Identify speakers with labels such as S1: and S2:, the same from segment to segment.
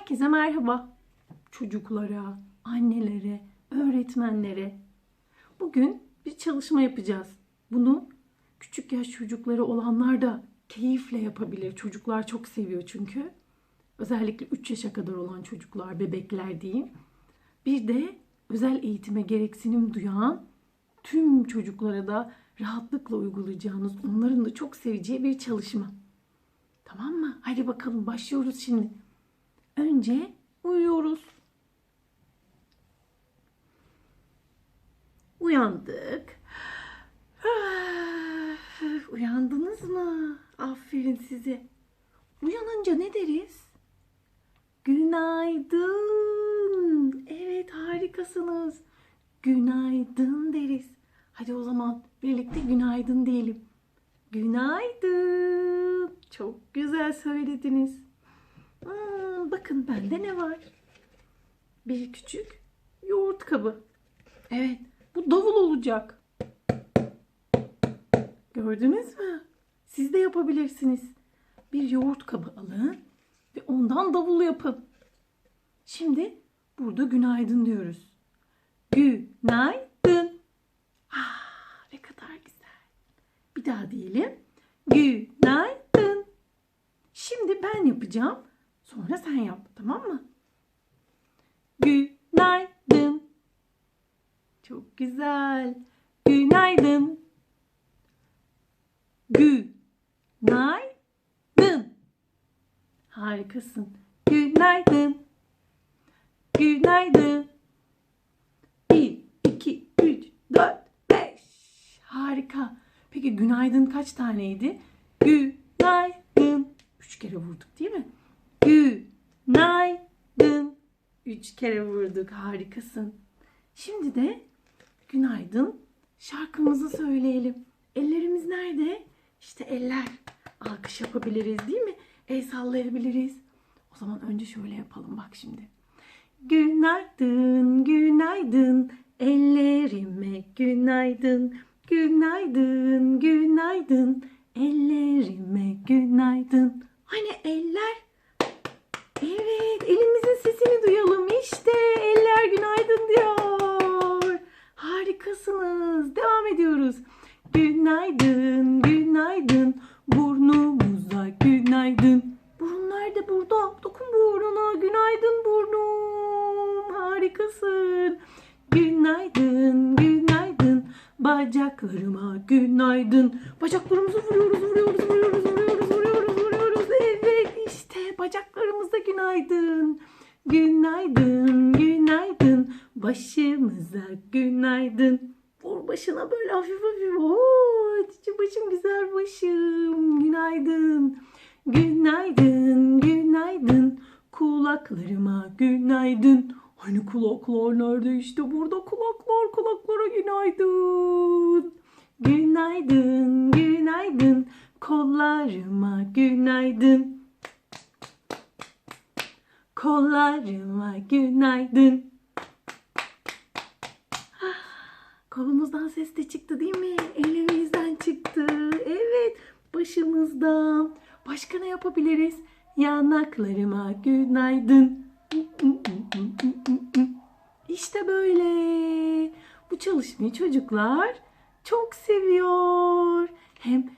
S1: Herkese merhaba. Çocuklara, annelere, öğretmenlere. Bugün bir çalışma yapacağız. Bunu küçük yaş çocukları olanlar da keyifle yapabilir. Çocuklar çok seviyor çünkü. Özellikle 3 yaşa kadar olan çocuklar, bebekler diyeyim. Bir de özel eğitime gereksinim duyan tüm çocuklara da rahatlıkla uygulayacağınız, onların da çok seveceği bir çalışma. Tamam mı? Hadi bakalım başlıyoruz şimdi. Önce uyuyoruz. Uyandık. Uyandınız mı? Aferin size. Uyanınca ne deriz? Günaydın. Evet harikasınız. Günaydın deriz. Hadi o zaman birlikte günaydın diyelim. Günaydın. Çok güzel söylediniz. Hmm, bakın bende ne var? Bir küçük yoğurt kabı. Evet, bu davul olacak. Gördünüz mü? Siz de yapabilirsiniz. Bir yoğurt kabı alın ve ondan davul yapın. Şimdi burada günaydın diyoruz. Günaydın. Ah, ne kadar güzel. Bir daha diyelim. Günaydın. Şimdi ben yapacağım. Sonra sen yap. Tamam mı? Günaydın. Çok güzel. Günaydın. Günaydın. Harikasın. Günaydın. Günaydın. Bir, iki, üç, dört, beş. Harika. Peki günaydın kaç taneydi? Günaydın. Üç kere vurduk değil mi? Günaydın. Üç kere vurduk. Harikasın. Şimdi de günaydın şarkımızı söyleyelim. Ellerimiz nerede? İşte eller. Alkış yapabiliriz değil mi? El sallayabiliriz. O zaman önce şöyle yapalım bak şimdi. Günaydın, günaydın, ellerime günaydın. Günaydın, günaydın, ellerime günaydın. Hani eller? Evet, elimizin sesini duyalım. İşte eller günaydın diyor. Harikasınız. Devam ediyoruz. Günaydın, günaydın, burnumuza günaydın. Burun nerede burada? Dokun burnuna. Günaydın burnum. Harikasın. Günaydın, günaydın. Bacaklarıma günaydın. Bacaklarımızı vuruyoruz, vuruyoruz, vuruyoruz, işte bacaklarımıza günaydın. Günaydın, günaydın. Başımıza günaydın. Vur başına böyle hafif hafif. Oo, cici başım güzel başım. Günaydın. Günaydın, günaydın. Kulaklarıma günaydın. Hani kulaklar nerede? İşte burada kulaklar, kulaklara günaydın. Günaydın, günaydın. Kollarıma günaydın. Kollarıma günaydın. Kolumuzdan ses de çıktı değil mi? Elimizden çıktı. Evet, başımızdan. Başka ne yapabiliriz? Yanaklarıma günaydın. İşte böyle. Bu çalışmayı çocuklar çok seviyor. Hem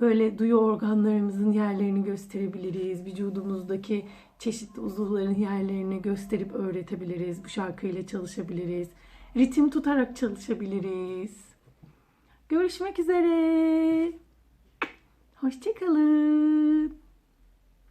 S1: böyle duyu organlarımızın yerlerini gösterebiliriz. Vücudumuzdaki çeşitli uzuvların yerlerini gösterip öğretebiliriz. Bu şarkıyla çalışabiliriz. Ritim tutarak çalışabiliriz. Görüşmek üzere. Hoşçakalın.